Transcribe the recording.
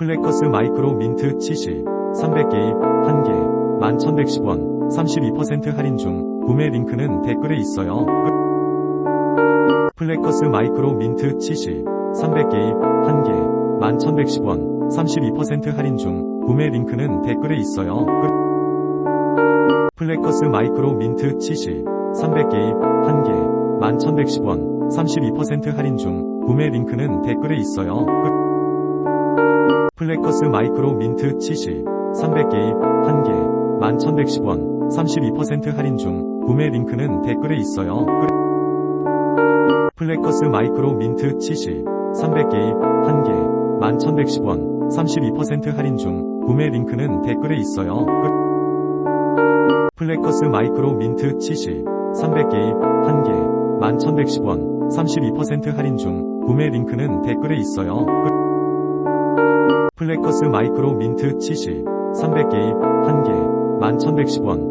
플래커스 마이크로 민트 70, 300개입, 1개, 11,110원, 32% 할인 중, 구매 링크는 댓글에 있어요. 끝. 플래커스 마이크로 민트 70, 300개입, 1개, 11,110원, 32% 할인 중, 구매 링크는 댓글에 있어요. 끝. 플래커스 마이크로 민트 70, 300개입, 1개, 11,110원, 32% 할인 중, 구매 링크는 댓글에 있어요. 끝. 플래커스 마이크로 민트 70, 300개입, 1개, 11,110원, 32% 할인 중, 구매 링크는 댓글에 있어요. 끝. 플래커스 마이크로 민트 70, 300개입, 1개, 11,110원, 32% 할인 중, 구매 링크는 댓글에 있어요. 끝. 플래커스 마이크로 민트 70, 300개입, 1개, 11,110원, 32% 할인 중, 구매 링크는 댓글에 있어요. 끝. 플래커스 마이크로 민트 70, 300개입, 1개, 11,110원,